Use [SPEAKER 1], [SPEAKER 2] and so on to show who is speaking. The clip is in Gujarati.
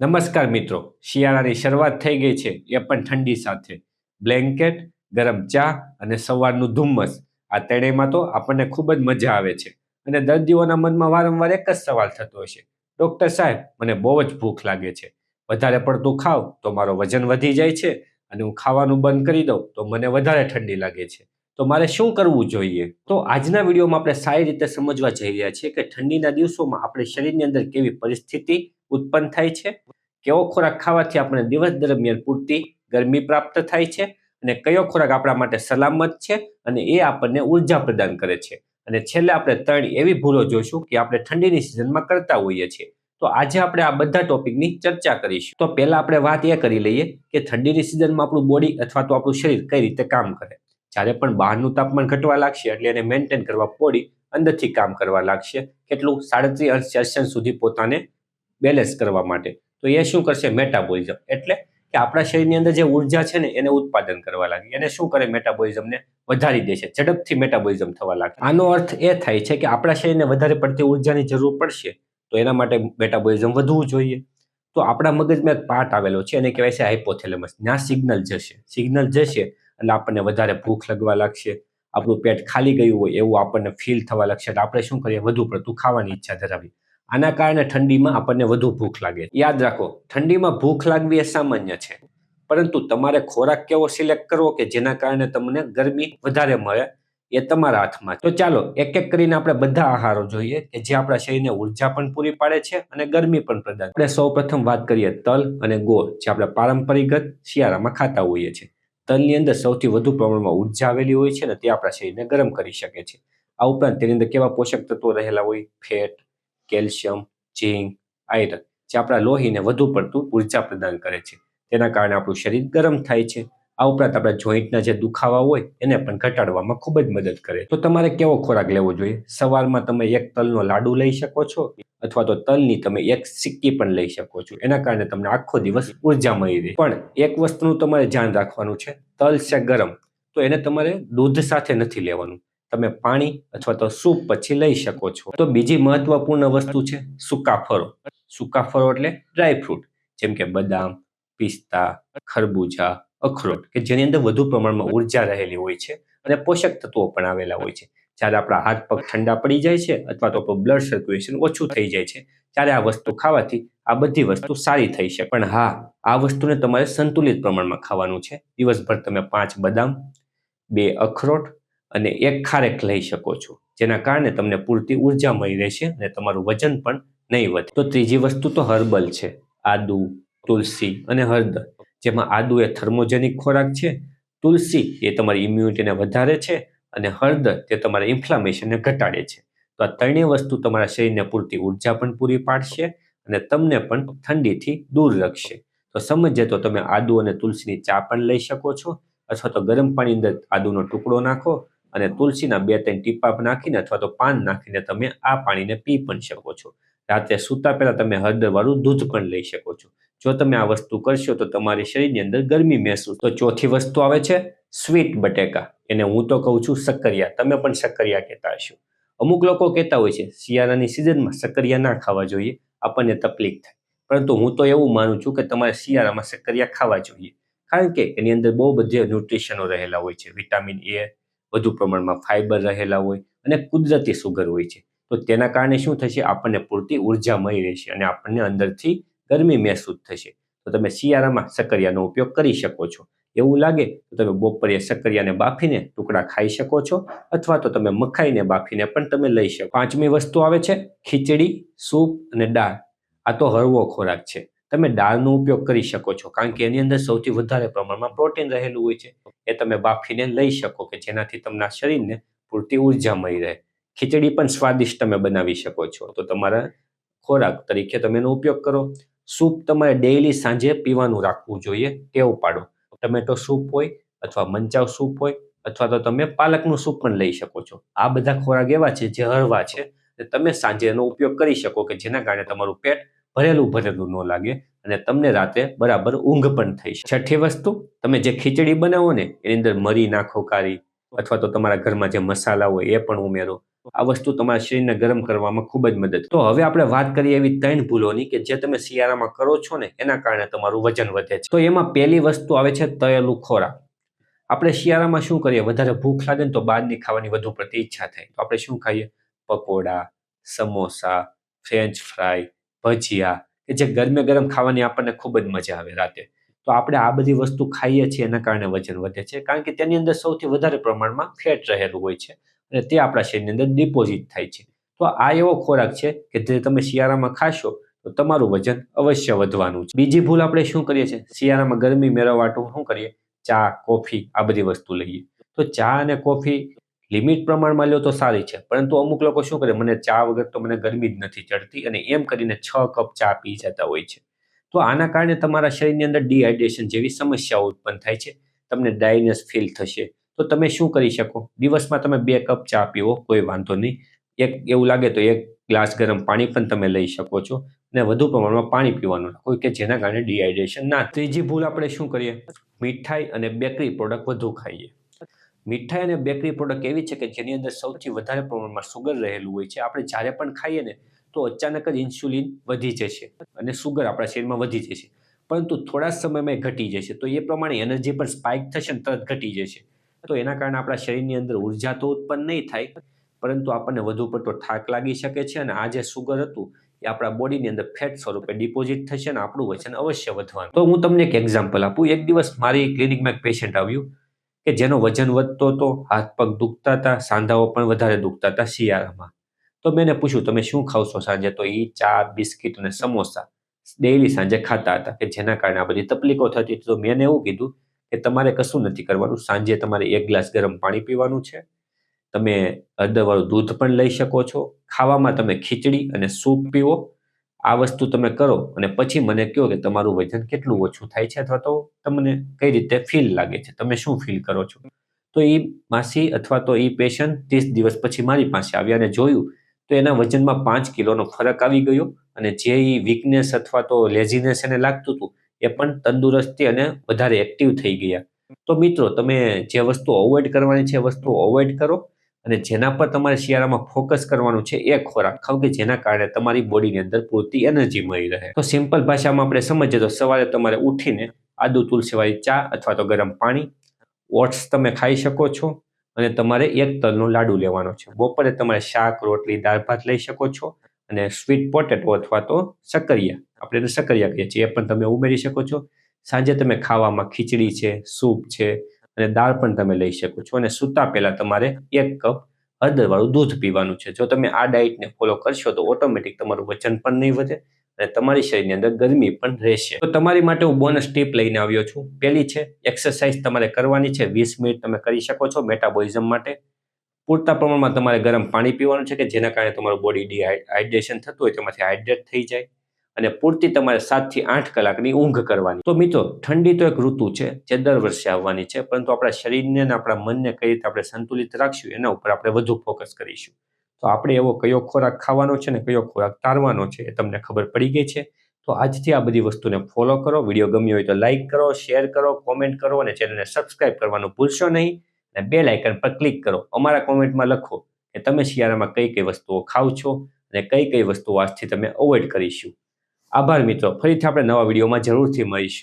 [SPEAKER 1] નમસ્કાર મિત્રો, શિયાળાની શરૂઆત થઈ ગઈ છે. એ પણ ઠંડી સાથે. બ્લેન્કેટ, ગરમ ચા અને સવારનું ધુમ્મસ. આ ત્રણેયમાં તો આપણને ખૂબ જ મજા આવે છે અને દર્દીઓના મનમાં વારંવાર એક જ સવાલ થતો હોય છે. ડૉક્ટર સાહેબ, મને બહુ જ ભૂખ લાગે છે. વધારે પડતું ખાવ તો મારો વજન વધી જાય છે અને હું ખાવાનું બંધ કરી દઉં તો મને વધારે ઠંડી લાગે છે. તો મારે શું કરવું જોઈએ? તો આજના વિડીયોમાં આપણે સારી રીતે સમજવા જઈ રહ્યા છીએ કે ઠંડીના દિવસોમાં આપણે શરીરની અંદર કેવી પરિસ્થિતિ ઉત્પન્ન થાય છે. કેવો ખોરાક ખાવાથી આપણે દિવસ દરમિયાન પૂરતી ગરમી પ્રાપ્ત થાય છે અને કયો ખોરાક આપણા માટે સલામત છે અને એ આપણને ઊર્જા પ્રદાન કરે છે. અને છેલ્લે આપણે ત્રણ એવી ભૂલો જોઈશું કે આપણે ઠંડીની સિઝનમાં કરતા હોઈએ છીએ. તો આજે આપણે આ બધા ટોપિકની ચર્ચા કરીશું. તો પહેલા આપણે વાત એ કરી લઈએ કે ઠંડીની સિઝનમાં આપણું બોડી અથવા તો આપણું શરીર કઈ રીતે કામ કરે. જ્યારે પણ બહારનું તાપમાન ઘટવા લાગશે એટલે એને મેન્ટેન કરવા બોડી અંદરથી કામ કરવા લાગશે. કેટલું સાડત્રીસ અંશ સેલ્સિયસ સુધી પોતાને બેલેન્સ કરવા માટે. તો એ શું કરશે? મેટાબોલિઝમ એટલે કે આપણા શરીરની અંદર જે ઊર્જા છે ને, એને ઉત્પાદન કરવા લાગે. એને શું કરે? મેટાબોલિઝમને વધારી દે છે. ઝડપથી મેટાબોલિઝમ થવા લાગે. આનો અર્થ એ થાય છે કે આપણા શરીરને વધારે પડતી ઉર્જાની જરૂર પડશે, તો એના માટે મેટાબોલિઝમ વધવું જોઈએ. તો આપણા મગજમાં એક પાર્ટ આવેલો છે, એને કહેવાય છે હાઇપોથેલેમસ ત્યાં સિગ્નલ જશે. સિગ્નલ જશે એટલે આપણને વધારે ભૂખ લગવા લાગશે. આપણું પેટ ખાલી ગયું હોય એવું આપણને ફીલ થવા લાગશે. એટલે આપણે શું કરીએ? વધુ પડતું ખાવાની ઈચ્છા ધરાવી આના કારણે ઠંડીમાં આપણને વધુ ભૂખ લાગે યાદ રાખો, ઠંડીમાં ભૂખ લાગવી એ સામાન્ય છે. પરંતુ તમારે ખોરાક કેવો સિલેક્ટ કરવો કે જેના કારણે તમને ગરમી વધારે મળે એ તમારા હાથમાં તો ચાલો એક એક કરીને આપણે બધા આહારો જોઈએ કે જે આપણા શરીરને ઊર્જા પણ પૂરી પાડે છે અને ગરમી પણ પ્રદાન આપણે સૌ પ્રથમ વાત કરીએ તલ અને ગોળ, જે આપણે પારંપરિકગત શિયાળામાં ખાતા હોઈએ છીએ. તલની અંદર સૌથી વધુ પ્રમાણમાં ઊર્જા આવેલી હોય છે ને તે આપણા શરીરને ગરમ કરી શકે છે. આ ઉપરાંત તેની અંદર કેવા પોષક તત્વો રહેલા હોય? ફેટ કેલ્શિયમ, ઝીંક, આયરન, જે આપણા લોહીને વધુ પડતું ઊર્જા પ્રદાન કરે છે. તેના કારણે આપણું શરીર ગરમ થાય છે. આ ઉપરાંત આપણા જોઈન્ટના જે દુખાવા હોય એને પણ ઘટાડવામાં ખૂબ જ મદદ કરે. તો તમારે કેવો ખોરાક લેવો જોઈએ? સવારમાં તમે એક તલનો લાડુ લઈ શકો છો અથવા તો તલની તમે એક સિક્કી પણ લઈ શકો છો. એના કારણે તમને આખો દિવસ ઊર્જા મળી રહે. પણ એક વસ્તુનું તમારે ધ્યાન રાખવાનું છે. તલ છે ગરમ. તો એને તમારે દૂધ સાથે નથી લેવાનું. તમે પાણી અથવા તો સૂપ પછી લઈ શકો છો. તો બીજી મહત્વપૂર્ણ વસ્તુ છે સૂકા ફળો સૂકા ફળો એટલે ડ્રાય ફ્રૂટ જેમ કે બદામ, પિસ્તા, ખરબૂજા, અખરોટ, કે જેની અંદર વધુ પ્રમાણમાં ઊર્જા રહેલી હોય છે અને પોષક તત્વો પણ આવેલા હોય છે. જ્યારે આપણા હાથ પગ ઠંડા પડી જાય છે અથવા તો આપણું બ્લડ સર્ક્યુલેશન ઓછું થઈ જાય છે, ત્યારે આ વસ્તુ ખાવાથી આ બધી વસ્તુ સારી થઈ છે પણ હા, આ વસ્તુને તમારે સંતુલિત પ્રમાણમાં ખાવાનું છે. દિવસભર તમે પાંચ બદામ, બે અખરોટ અને એક ખારેક લઈ શકો છો. જેના કારણે તમને પૂરતી ઊર્જા મળી રહેશે અને તમારું વજન પણ નહીં વધે. તો ત્રીજી વસ્તુ તો હર્બલ છે. આદુ, તુલસી અને હળદર. જેમાં આદુ એ થર્મોજેનિક ખોરાક છે. તુલસી એ તમારી ઇમ્યુનિટીને વધારે છે અને હળદર તે તમારા ઇન્ફ્લામેશનને ઘટાડે છે. તો આ ત્રણેય વસ્તુ તમારા શરીરને પૂરતી ઊર્જા પણ પૂરી પાડશે અને તમને પણ ઠંડીથી દૂર રાખશે. તો સમજે તો તમે આદુ અને તુલસીની ચા પણ લઈ શકો છો અથવા તો ગરમ પાણી અંદર આદુનો ટુકડો નાખો અને તુલસીના બે ત્રણ ટીપા નાખીને અથવા તો પાન નાખીને તમે આ પાણીને પી પણ શકો છો. રાત્રે સૂતા પહેલા તમે હળદરવાળું દૂધ પણ લઈ શકો છો. જો તમે આ વસ્તુ કરશો તો તમારી શરીરની અંદર ગરમી મહેસૂસ તો ચોથી વસ્તુ આવે છે, સ્વીટ બટેકા. એને હું તો કહું છું સક્કરિયા. તમે પણ સક્કરિયા કહેતા હશો. અમુક લોકો કહેતા હોય છે, શિયાળાની સિઝનમાં સક્કરિયા ના ખાવા જોઈએ. આપણને તકલીફ થાય. પરંતુ હું તો એવું માનું છું કે તમારે શિયાળામાં સક્કરિયા ખાવા જોઈએ. કારણ કે એની અંદર બહુ બધી ન્યુટ્રિશનો રહેલા હોય છે. વિટામિન એ વધુ પ્રમાણમાં ફાઇબર રહેલા હોય અને કુદરતી સુગર હોય છે. તો તેના કારણે શું થશે? આપણને પૂરતી ઊર્જા મળી રહેશે અને આપણને અંદરથી ગરમી મહેસૂસ થશે. તો તમે શિયાળામાં સક્કરિયાનો ઉપયોગ કરી શકો છો. એવું લાગે તો તમે બપોરે સક્કરિયાને બાફીને ટુકડા ખાઈ શકો છો અથવા તો તમે મખાઈને બાફીને પણ તમે લઈ શકો. પાંચમી વસ્તુ આવે છે, ખીચડી, સૂપ અને દાળ. આ તો હળવો ખોરાક છે. તમે દાળનો ઉપયોગ કરી શકો છો, કારણ કે એની અંદર સૌથી વધારે પ્રમાણમાં પ્રોટીન રહેલું હોય છે. એ તમે બાફીને લઈ શકો કે જેનાથી તમને શરીરને પૂરતી ઊર્જા મળી રહે. ખીચડી પણ સ્વાદિષ્ટ તમે બનાવી શકો છો. તો તમારા ખોરાક તરીકે તમે એનો ઉપયોગ કરો. સૂપ તમારે ડેઈલી સાંજે પીવાનું રાખવું જોઈએ, ટેવ પાડો. ટમેટો સૂપ હોય અથવા મંચાવ સૂપ હોય અથવા તો તમે પાલકનું સૂપ પણ લઈ શકો છો. આ બધા ખોરાક એવા છે જે હળવા છે તમે સાંજે એનો ઉપયોગ કરી શકો કે જેના કારણે તમારું પેટ ભરેલું ભરેલું ન લાગે અને તમને રાતે બરાબર ઊંઘ પણ થઈ શકે. છઠ્ઠી વસ્તુ, તમે જે ખીચડી બનાવો ને, એની અંદર મરી નાખો કારી અથવા તો તમારા ઘરમાં જે મસાલા હોય એ પણ ઉમેરો. આ વસ્તુ તમારા શરીરને ગરમ કરવામાં ખૂબ જ મદદ. તો હવે આપણે વાત કરીએ એવી ત્રણ ભૂલોની કે જે તમે શિયાળામાં કરો છો ને, એના કારણે તમારું વજન વધે છે. તો એમાં પહેલી વસ્તુ આવે છે તળેલું ખોરાક. આપણે શિયાળામાં શું કરીએ? વધારે ભૂખ લાગે ને તો બહારની ખાવાની વધુ પડતી ઈચ્છા થાય. તો આપણે શું ખાઈએ? પકોડા, સમોસા, ફ્રેન્ચ ફ્રાય ભજીયા કે જે ગરમે ગરમ ખાવાની આપણને ખૂબ જ મજા આવે રાતે. તો આપણે આ બધી વસ્તુ ખાઈએ છીએ એના કારણે વજન વધે છે. કારણ કે તેની અંદર સૌથી વધારે પ્રમાણમાં ફેટ રહેલું હોય છે અને તે આપણા શરીરની અંદર ડિપોઝિટ થાય છે. તો આ એવો ખોરાક છે કે જે તમે શિયાળામાં ખાશો તો તમારું વજન અવશ્ય વધવાનું છે. બીજી ભૂલ આપણે શું કરીએ છીએ? શિયાળામાં ગરમી મેળવવાટું શું કરીએ? ચા, કોફી આ બધી વસ્તુ લઈએ. તો ચા અને કોફી લિમિટ પ્રમાણમાં લો તો સારી છે. પરંતુ અમુક લોકો શું કરે, મને ચા વગર તો મને ગરમી જ નથી ચડતી અને એમ કરીને છ કપ ચા પી જતા હોય છે. તો આના કારણે તમારા શરીરની અંદર ડિહાઇડ્રેશન જેવી સમસ્યાઓ ઉત્પન્ન થાય છે. તમને ડાયનેસ ફીલ થશે. તો તમે શું કરી શકો? દિવસમાં તમે બે કપ ચા પીવો, કોઈ વાંધો નહીં. એક એવું લાગે તો એક ગ્લાસ ગરમ પાણી પણ તમે લઈ શકો છો અને વધુ પ્રમાણમાં પાણી પીવાનું રાખો કે જેના કારણે ડિહાઇડ્રેશન ના ત્રીજી ભૂલ આપણે શું કરીએ? મીઠાઈ અને બેકરી પ્રોડક્ટ વધુ ખાઈએ. મીઠાઈ અને બેકરી પ્રોડક્ટ એવી છે કે જેની અંદર સૌથી વધારે પ્રમાણમાં સુગર રહેલું હોય છે. આપણે જ્યારે પણ ખાઈએ ને, તો અચાનક જ ઇન્સ્યુલિન વધી જશે અને સુગર આપણા શરીરમાં વધી જશે પરંતુ થોડા સમયમાં ઘટી જશે તો એ પ્રમાણે એનર્જી પણ સ્પાઇક થશે ને તરત ઘટી જશે તો એના કારણે આપણા શરીરની અંદર ઊર્જા તો ઉત્પન્ન નહીં થાય, પરંતુ આપણને વધુ પડતો થાક લાગી શકે છે અને આ જે સુગર હતું, એ આપણા બોડીની અંદર ફેટ સ્વરૂપે ડિપોઝિટ થશે અને આપણું વજન અવશ્ય વધવાનું. તો હું તમને એક એક્ઝામ્પલ આપું. એક દિવસ મારી ક્લિનિકમાં એક પેશન્ટ આવ્યું. કે જેનો વજન વધતો હતો હાથ પગ દુખતા હતા સાંધાઓ પણ વધારે દુખતા હતા શિયાળામાં. તો મેં એને પૂછ્યું, તમે શું ખાવશો સાંજે? તો એ ચા, બિસ્કિટ અને સમોસા ડેઈલી સાંજે ખાતા હતા, કે જેના કારણે આ બધી તકલીફો થતી તો મેં એવું કીધું કે, તમારે કશું નથી કરવાનું. સાંજે તમારે એક ગ્લાસ ગરમ પાણી પીવાનું છે. તમે હળદરવાળું દૂધ પણ લઈ શકો છો. ખાવામાં તમે ખીચડી અને સૂપ પીવો. આ વસ્તુ તમે કરો અને પછી મને કહો કે તમારું વજન કેટલું ઓછું થાય છે અથવા તો તમને કઈ રીતે ફીલ લાગે છે? તમે શું ફીલ કરો છો? તો એ માસી અથવા તો એ પેશન્ટ ત્રીસ દિવસ પછી મારી પાસે આવ્યા અને જોયું, તો એના વજનમાં પાંચ કિલોનો ફરક આવી ગયો અને જે એ વીકનેસ અથવા તો લેઝીનેસ એને લાગતું હતું, એ પણ તંદુરસ્તી અને વધારે એક્ટિવ થઈ ગયા. તો મિત્રો, તમે જે વસ્તુ અવોઇડ કરવાની છે એ વસ્તુ અવોઇડ કરો અને જેના પર તમારે શિયાળામાં ફોકસ કરવાનું છે એ ખોરાક. ખાવ કે જેના કારણે તમારી બોડીની અંદર પૂરતી એનર્જી મળી રહે. તો સિમ્પલ ભાષામાં આપણે સમજીએ તો સવારે તમારે ઉઠીને આદુ તુલસીવાળી ચા અથવા તો ગરમ પાણી, ઓટ્સ તમે ખાઈ શકો છો અને તમારે એક તલનો લાડુ લેવાનો છે. બપોરે તમારે શાક, રોટલી, દાળ ભાત લઈ શકો છો અને સ્વીટ પોટેટો અથવા તો સક્કરિયા. આપણે એને સક્કરિયા કહીએ છીએ. એ પણ તમે ઉમેરી શકો છો. સાંજે તમે ખાવામાં ખીચડી છે, સૂપ છે અને દાળ પણ તમે લઈ શકો છો અને સૂતા પહેલાં તમારે એક કપ હળદરવાળું દૂધ પીવાનું છે. જો તમે આ ડાયટને ફોલો કરશો તો ઓટોમેટિક તમારું વજન પણ નહીં વધે અને તમારી શરીરની અંદર ગરમી પણ રહેશે. તો તમારી માટે હું બોનસ ટીપ લઈને આવ્યો છું. પહેલી છે એક્સરસાઇઝ તમારે કરવાની છે. વીસ મિનિટ તમે કરી શકો છો મેટાબોલિઝમ માટે. પૂરતા પ્રમાણમાં તમારે ગરમ પાણી પીવાનું છે કે જેના કારણે તમારું બોડી ડિહાઇડ્રેશન થતું હોય તેમાંથી હાઇડ્રેટ થઈ જાય. અને પૂરતી તમારે સાતથી આઠ કલાકની ઊંઘ કરવાની. તો મિત્રો, ઠંડી તો એક ઋતુ છે, જે દર વર્ષે આવવાની છે, પરંતુ આપણા શરીરને અને આપણા મનને કઈ રીતે આપણે સંતુલિત રાખશું, એના ઉપર આપણે વધુ ફોકસ કરીશું. તો આપણે એવો કયો ખોરાક ખાવાનો છે ને કયો ખોરાક તારવાનો છે એ તમને ખબર પડી ગઈ છે. તો આજથી આ બધી વસ્તુને ફોલો કરો, વીડિયો ગમ્યો હોય તો લાઇક કરો શેર કરો કોમેન્ટ કરો અને ચેનલને સબસ્ક્રાઇબ કરવાનું ભૂલશો નહીં. અને બે લાઇકન પર ક્લિક કરો. અમારા કોમેન્ટમાં લખો કે તમે શિયાળામાં કઈ કઈ વસ્તુઓ ખાવ છો અને કઈ કઈ વસ્તુઓ આજથી તમે અવોઇડ કરીશું. આભાર મિત્રો. ફરીથી આપણે નવા વિડીયોમાં જરૂરથી મળીશું.